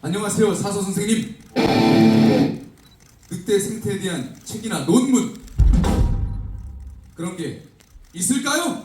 안녕하세요 사서 선생님. 늑대 생태에 대한 책이나 논문 그런 게 있을까요?